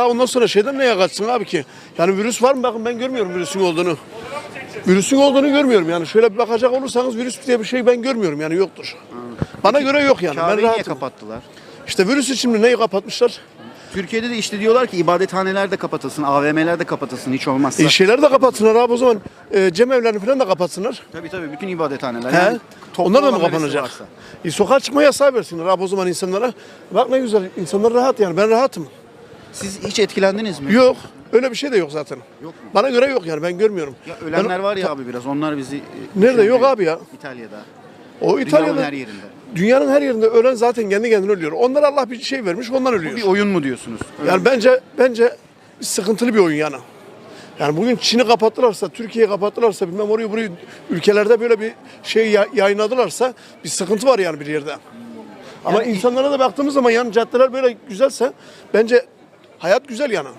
Ya ondan sonra şeyden neye kaçsın abi ki? Yani virüs var mı? Bakın ben görmüyorum virüsün olduğunu. Virüsün olduğunu görmüyorum yani. Şöyle bir bakacak olursanız virüs diye bir şey ben görmüyorum yani yoktur. Bana göre yok yani. Ben Kabe'yi niye rahatım. kapattılar? İşte virüs için neyi kapatmışlar? Türkiye'de de işte diyorlar ki ibadethaneler de kapatılsın, AVM'ler de kapatılsın hiç olmazsa. E şeyler de kapatsınlar abi o zaman. E, cemevlerini falan da kapatsınlar. Tabii tabii bütün ibadethaneler. He? Toplu Onlar da mı olan neresi kapanacak? varsa. E, sokağa çıkma yasağı versinler abi o zaman insanlara. Bak ne güzel insanlar rahat yani ben rahatım. Siz hiç etkilendiniz mi? Yok öyle bir şey de yok zaten. Yok mu? Bana göre yok yani ben görmüyorum. Ya ölenler Ben- var ya abi biraz onlar bizi... e, Nerede? Yok abi ya. İtalya'da. O Dünyanın İtalya'da her yerinde. dünyanın her yerinde ölen zaten kendi kendine ölüyor. Onlar Allah bir şey vermiş onlar ölüyor. Bir oyun mu diyorsunuz? Öyle Yani mi? bence bence sıkıntılı bir oyun yani. Yani bugün Çin'i kapattılarsa, Türkiye'yi kapattılarsa, bilmem orayı burayı ülkelerde böyle bir şey ya- yayınladılarsa bir sıkıntı var yani bir yerde. Ama Yani- insanlara da baktığımız zaman yani caddeler böyle güzelse bence Hayat güzel yanı.